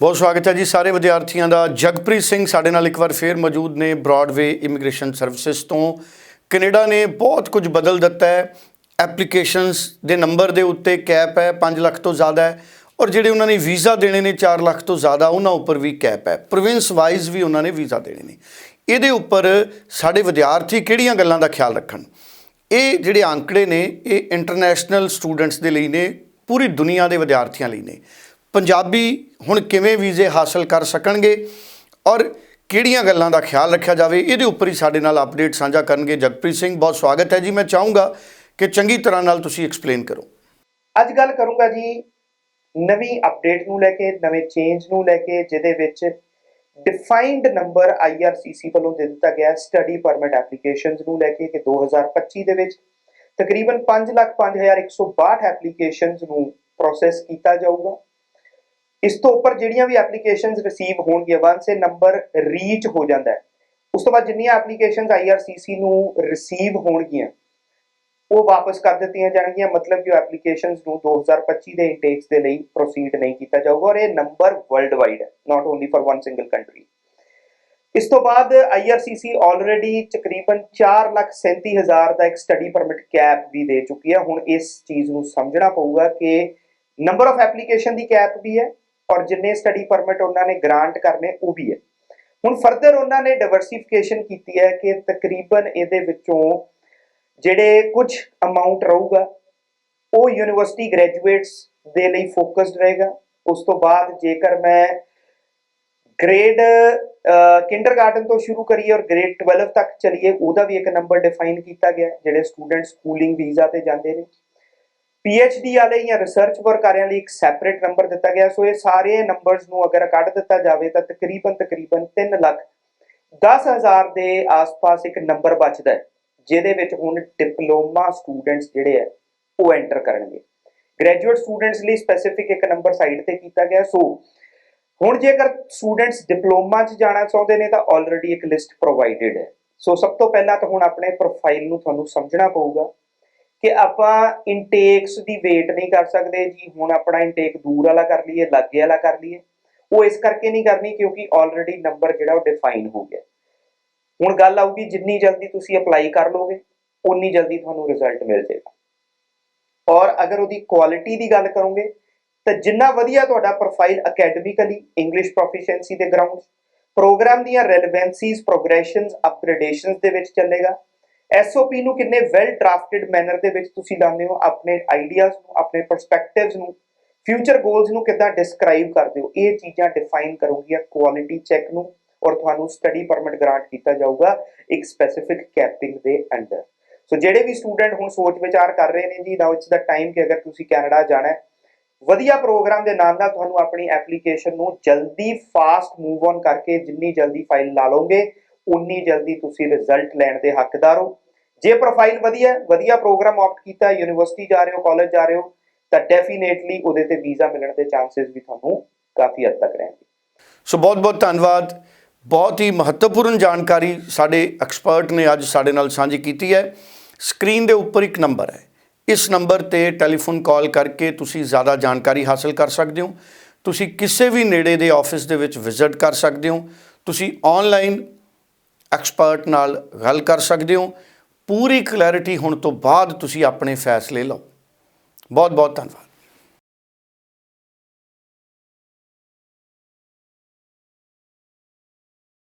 ਬਹੁਤ ਸਵਾਗਤ ਹੈ ਜੀ ਸਾਰੇ ਵਿਦਿਆਰਥੀਆਂ ਦਾ। ਜਗਪ੍ਰੀਤ ਸਿੰਘ ਸਾਡੇ ਨਾਲ ਇੱਕ ਵਾਰ ਫੇਰ ਮੌਜੂਦ ਨੇ ਬ੍ਰੌਡਵੇ ਇਮੀਗ੍ਰੇਸ਼ਨ ਸਰਵਿਸਿਜ਼ ਤੋਂ। ਕੈਨੇਡਾ ਨੇ ਬਹੁਤ ਕੁਝ ਬਦਲ ਦਿੱਤਾ ਹੈ। ਐਪਲੀਕੇਸ਼ਨਸ ਦੇ ਨੰਬਰ ਦੇ ਉੱਤੇ ਕੈਪ ਹੈ 5 ਲੱਖ ਤੋਂ ਜ਼ਿਆਦਾ ਹੈ। ਔਰ ਜਿਹੜੇ ਉਹਨਾਂ ਨੇ ਵੀਜ਼ਾ ਦੇਣੇ ਨੇ 4 ਲੱਖ ਤੋਂ ਜ਼ਿਆਦਾ, ਉਹਨਾਂ ਉੱਪਰ ਵੀ ਕੈਪ ਹੈ। ਪ੍ਰੋਵਿੰਸ ਵਾਈਜ਼ ਵੀ ਉਹਨਾਂ ਨੇ ਵੀਜ਼ਾ ਦੇਣੇ ਨੇ। ਇਹਦੇ ਉੱਪਰ ਸਾਡੇ ਵਿਦਿਆਰਥੀ ਕਿਹੜੀਆਂ ਗੱਲਾਂ ਦਾ ਖਿਆਲ ਰੱਖਣ? ਇਹ ਜਿਹੜੇ ਅੰਕੜੇ ਨੇ, ਇਹ ਇੰਟਰਨੈਸ਼ਨਲ ਸਟੂਡੈਂਟਸ ਦੇ ਲਈ ਨੇ, ਪੂਰੀ ਦੁਨੀਆ ਦੇ ਵਿਦਿਆਰਥੀਆਂ ਲਈ ਨੇ। ਪੰਜਾਬੀ ਹੁਣ ਕਿਵੇਂ ਵੀਜ਼ੇ ਹਾਸਲ ਕਰ ਸਕਣਗੇ ਔਰ ਕਿਹੜੀਆਂ ਗੱਲਾਂ ਦਾ ਖਿਆਲ ਰੱਖਿਆ ਜਾਵੇ, ਇਹਦੇ ਉੱਪਰ ਹੀ ਸਾਡੇ ਨਾਲ ਅਪਡੇਟ ਸਾਂਝਾ ਕਰਨਗੇ ਜਗਪ੍ਰੀਤ ਸਿੰਘ। ਬਹੁਤ ਸਵਾਗਤ ਹੈ ਜੀ। ਮੈਂ ਚਾਹੂੰਗਾ ਕਿ ਚੰਗੀ ਤਰ੍ਹਾਂ ਨਾਲ ਤੁਸੀਂ ਐਕਸਪਲੇਨ ਕਰੋ। ਅੱਜ ਗੱਲ ਕਰੂੰਗਾ ਜੀ ਨਵੀਂ ਅਪਡੇਟ ਨੂੰ ਲੈ ਕੇ, ਨਵੇਂ ਚੇਂਜ ਨੂੰ ਲੈ ਕੇ, ਜਿਹਦੇ ਵਿੱਚ ਡਿਫਾਈਨਡ ਨੰਬਰ IRCC ਵੱਲੋਂ ਦੇ ਦਿੱਤਾ ਗਿਆ ਸਟੱਡੀ ਪਰਮਿਟ ਐਪਲੀਕੇਸ਼ਨਸ ਨੂੰ ਲੈ ਕੇ ਕਿ 2025 ਦੇ ਵਿੱਚ ਤਕਰੀਬਨ 505162 ਐਪਲੀਕੇਸ਼ਨਸ ਨੂੰ ਪ੍ਰੋਸੈਸ ਕੀਤਾ ਜਾਊਗਾ। ਇਸ ਤੋਂ ਉੱਪਰ ਜਿਹੜੀਆਂ ਵੀ ਐਪਲੀਕੇਸ਼ਨਸ ਰਿਸੀਵ ਹੋਣਗੀਆਂ ਵਾਂਸ ਇਹ ਨੰਬਰ ਰੀਚ ਹੋ ਜਾਂਦਾ ਹੈ, ਉਸ ਤੋਂ ਬਾਅਦ ਜਿੰਨੀਆਂ ਐਪਲੀਕੇਸ਼ਨਸ IRCC ਨੂੰ ਰਿਸੀਵ ਹੋਣਗੀਆਂ, ਉਹ ਵਾਪਸ ਕਰ ਦਿੱਤੀਆਂ ਜਾਣਗੀਆਂ, ਮਤਲਬ ਕਿ ਉਹ ਐਪਲੀਕੇਸ਼ਨਸ ਨੂੰ 2025 ਦੇ ਇਨਟੇਕਸ ਦੇ ਲਈ ਪ੍ਰੋਸੀਡ ਨਹੀਂ ਕੀਤਾ ਜਾਊਗਾ ਔਰ ਇਹ ਨੰਬਰ ਵਰਲਡ ਵਾਈਡ ਹੈ not only for one single country ਇਸ ਤੋਂ ਬਾਅਦ IRCC ਆਲਰੇਡੀ ਤਕਰੀਬਨ 437000 ਦਾ ਇੱਕ ਸਟੱਡੀ ਪਰਮਿਟ ਕੈਪ ਵੀ ਦੇ ਚੁੱਕੀ ਹੈ। ਹੁਣ ਇਸ ਚੀਜ਼ ਨੂੰ ਸਮਝਣਾ ਪਊਗਾ ਕਿ ਨੰਬਰ ਆਫ ਐਪਲੀਕੇਸ਼ਨ ਦੀ ਕੈਪ ਵੀ ਹੈ ਔਰ ਜਿੰਨੇ ਸਟੱਡੀ ਪਰਮਿਟ ਉਹਨਾਂ ਨੇ ਗ੍ਰਾਂਟ ਕਰਨੇ, ਉਹ ਵੀ ਹੈ। ਹੁਣ ਫਰਦਰ ਉਹਨਾਂ ਨੇ ਡਾਈਵਰਸਿਫਿਕੇਸ਼ਨ ਕੀਤੀ ਹੈ ਕਿ ਤਕਰੀਬਨ ਇਹਦੇ ਵਿੱਚੋਂ ਜਿਹੜੇ ਕੁਝ ਅਮਾਉਂਟ ਰਹੂਗਾ, ਉਹ ਯੂਨੀਵਰਸਿਟੀ ਗ੍ਰੈਜੂਏਟਸ ਦੇ ਲਈ ਫੋਕਸਡ ਰਹੇਗਾ। ਉਸ ਤੋਂ ਬਾਅਦ ਜੇਕਰ ਮੈਂ ਗ੍ਰੇਡ ਕਿੰਡਰਗਾਰਟਨ ਤੋਂ ਸ਼ੁਰੂ ਕਰੀਏ ਔਰ ਗ੍ਰੇਡ 12 ਤੱਕ ਚਲੀਏ, ਉਹਦਾ ਵੀ ਇੱਕ ਨੰਬਰ ਡਿਫਾਈਨ ਕੀਤਾ ਗਿਆ ਜਿਹੜੇ ਸਟੂਡੈਂਟ ਸਕੂਲਿੰਗ ਵੀਜ਼ਾ ਤੇ ਜਾਂਦੇ ਨੇ। ਡੀ ਵਾਲੇ ਜਾਂ ਰਿਸਰਚ ਵਰਕ ਵਾਲਿਆਂ ਲਈ ਇੱਕ ਸੈਪਰੇਟ ਨੰਬਰ ਦਿੱਤਾ ਗਿਆ। ਸੋ ਇਹ ਸਾਰੇ ਨੰਬਰਸ ਨੂੰ ਅਗਰ ਕੱਢ ਦਿੱਤਾ ਜਾਵੇ ਤਾਂ ਤਕਰੀਬਨ ਤਕਰੀਬਨ 3 ਲੱਖ 10000 ਦੇ ਆਸ-ਪਾਸ ਇੱਕ ਨੰਬਰ ਬਚਦਾ ਹੈ, ਜਿਹਦੇ ਵਿੱਚ ਹੁਣ ਡਿਪਲੋਮਾ ਸਟੂਡੈਂਟਸ ਜਿਹੜੇ ਆ ਉਹ ਐਂਟਰ ਕਰਨਗੇ। ਗ੍ਰੈਜੂਏਟ ਸਟੂਡੈਂਟਸ ਲਈ ਸਪੈਸੀਫਿਕ ਇੱਕ ਨੰਬਰ ਸਾਈਡ ਤੇ ਕੀਤਾ ਗਿਆ। ਸੋ ਹੁਣ ਜੇਕਰ ਸਟੂਡੈਂਟਸ ਡਿਪਲੋਮਾ 'ਚ ਜਾਣਾ ਚਾਹੁੰਦੇ ਨੇ ਤਾਂ ਆਲਰੇਡੀ ਇੱਕ ਲਿਸਟ ਪ੍ਰੋਵਾਈਡਡ ਹੈ। ਸੋ ਸਭ ਤੋਂ ਪਹਿਲਾਂ ਤਾਂ ਹੁਣ ਆਪਣੇ ਪ੍ਰੋਫਾਈਲ ਨੂੰ ਤੁਹਾਨੂੰ ਸਮਝਣਾ ਪਊਗਾ। ਕਿ ਆਪਾਂ ਇਨਟੇਕਸ ਦੀ ਵੇਟ ਨਹੀਂ ਕਰ ਸਕਦੇ ਜੀ, ਹੁਣ ਆਪਣਾ ਇਨਟੇਕ ਦੂਰ ਵਾਲਾ ਕਰ ਲਈਏ, ਲਾਗੇ ਵਾਲਾ ਕਰ ਲਈਏ। ਉਹ ਇਸ ਕਰਕੇ ਨਹੀਂ ਕਰਨੀ ਕਿਉਂਕਿ ਆਲਰੇਡੀ ਨੰਬਰ ਜਿਹੜਾ ਉਹ ਡਿਫਾਈਨ ਹੋ ਗਿਆ। ਹੁਣ ਗੱਲ ਆਊਗੀ ਜਿੰਨੀ ਜਲਦੀ ਤੁਸੀਂ ਅਪਲਾਈ ਕਰ ਲੋਗੇ ਉਨੀ ਜਲਦੀ ਤੁਹਾਨੂੰ ਰਿਜ਼ਲਟ ਮਿਲ ਜਾਏਗਾ। ਔਰ ਅਗਰ ਉਹਦੀ ਕੁਆਲਿਟੀ ਦੀ ਗੱਲ ਕਰੋਗੇ, ਤਾਂ ਜਿੰਨਾ ਵਧੀਆ ਤੁਹਾਡਾ ਪ੍ਰੋਫਾਈਲ ਅਕੈਡਮਿਕਲੀ ਇੰਗਲਿਸ਼ ਪ੍ਰੋਫੀਸ਼ੀਐਂਸੀ ਦੇ ਗਰਾਊਂਡਸ ਪ੍ਰੋਗਰਾਮ ਦੀਆਂ ਰੈਲੇਵੈਂਸੀਜ਼ ਪ੍ਰੋਗਰੈਸ਼ਨਸ ਅਪਗ੍ਰੇਡੇਸ਼ਨਸ ਦੇ ਵਿੱਚ ਚੱਲੇਗਾ। ਐਸਓਪੀ ਨੂੰ ਕਿੰਨੇ ਵੈਲ ਡਰਾਫਟਡ ਮੈਨਰ ਦੇ ਵਿੱਚ ਤੁਸੀਂ ਲਾਉਂਦੇ ਹੋ, ਆਪਣੇ ਆਈਡੀਆਜ਼ ਨੂੰ, ਆਪਣੇ ਪਰਸਪੈਕਟਿਵਸ ਨੂੰ ਫਿਊਚਰ ਗੋਲਸ ਨੂੰ ਕਿੱਦਾਂ ਡਿਸਕ੍ਰਾਈਬ ਕਰਦੇ ਹੋ? ਇਹ ਚੀਜ਼ਾਂ ਡਿਫਾਈਨ ਕਰੂਗੀਆਂ ਕੁਆਲਿਟੀ ਚੈੱਕ ਨੂੰ ਔਰ ਤੁਹਾਨੂੰ ਸਟੱਡੀ ਪਰਮਿਟ ਗ੍ਰਾਂਟ ਕੀਤਾ ਜਾਊਗਾ ਇੱਕ ਸਪੈਸੀਫਿਕ ਕੈਪਿੰਗ ਦੇ ਅੰਡਰ ਸੋ ਜਿਹੜੇ ਵੀ ਸਟੂਡੈਂਟ ਹੁਣ ਸੋਚ ਵਿਚਾਰ ਕਰ ਰਹੇ ਨੇ ਜੀ ਨਾਓ ਇਟਸ ਦਾ ਟਾਈਮ ਕਿ ਅਗਰ ਤੁਸੀਂ ਕੈਨੇਡਾ ਜਾਣਾ ਹੈ, ਵਧੀਆ ਪ੍ਰੋਗਰਾਮ ਦੇ ਨਾਲ ਨਾਲ ਤੁਹਾਨੂੰ ਆਪਣੀ ਐਪਲੀਕੇਸ਼ਨ ਨੂੰ ਜਲਦੀ ਫਾਸਟ ਮੂਵ ਔਨ ਕਰਕੇ ਜਿੰਨੀ ਜਲਦੀ ਫਾਈਲ ਲਾ ਲਓਗੇ ਉਨੀ ਜਲਦੀ ਤੁਸੀਂ ਰਿਜ਼ਲਟ ਲੈਣ ਦੇ ਹੱਕਦਾਰ ਹੋ। ਜੇ ਪ੍ਰੋਫਾਈਲ ਵਧੀਆ ਵਧੀਆ ਪ੍ਰੋਗਰਾਮ ਆਪਟ ਕੀਤਾ ਯੂਨੀਵਰਸਿਟੀ ਜਾ ਰਹੇ ਹੋ ਕਾਲਜ ਜਾ ਰਹੇ ਹੋ, ਤਾਂ ਡੈਫੀਨੇਟਲੀ ਉਹਦੇ ਤੇ ਵੀਜ਼ਾ ਮਿਲਣ ਦੇ ਚਾਂਸਸ ਵੀ ਤੁਹਾਨੂੰ ਕਾਫੀ ਹੱਦ ਤੱਕ ਰਹਿਣਗੇ। ਸੋ ਬਹੁਤ ਬਹੁਤ ਧੰਨਵਾਦ। ਬਹੁਤ ਹੀ ਮਹੱਤਵਪੂਰਨ ਜਾਣਕਾਰੀ ਸਾਡੇ ਐਕਸਪਰਟ ਨੇ ਅੱਜ ਸਾਡੇ ਨਾਲ ਸਾਂਝੀ ਕੀਤੀ ਹੈ। ਸਕਰੀਨ ਦੇ ਉੱਪਰ ਇੱਕ ਨੰਬਰ ਹੈ। ਇਸ ਨੰਬਰ ਤੇ ਟੈਲੀਫੋਨ ਕਾਲ ਕਰਕੇ ਤੁਸੀਂ ਜ਼ਿਆਦਾ ਜਾਣਕਾਰੀ ਹਾਸਲ ਕਰ ਸਕਦੇ ਹੋ। ਤੁਸੀਂ ਕਿਸੇ ਵੀ ਨੇੜੇ ਦੇ ਆਫਿਸ ਦੇ ਵਿੱਚ ਵਿਜ਼ਿਟ ਕਰ ਸਕਦੇ ਹੋ। ਤੁਸੀਂ ਆਨਲਾਈਨ ਐਕਸਪਰਟ ਨਾਲ ਗੱਲ ਕਰ ਸਕਦੇ ਹੋ। ਪੂਰੀ ਕਲੈਰਿਟੀ ਹੋਣ ਤੋਂ ਬਾਅਦ ਤੁਸੀਂ ਆਪਣੇ ਫੈਸਲੇ ਲਓ। ਬਹੁਤ ਬਹੁਤ ਧੰਨਵਾਦ।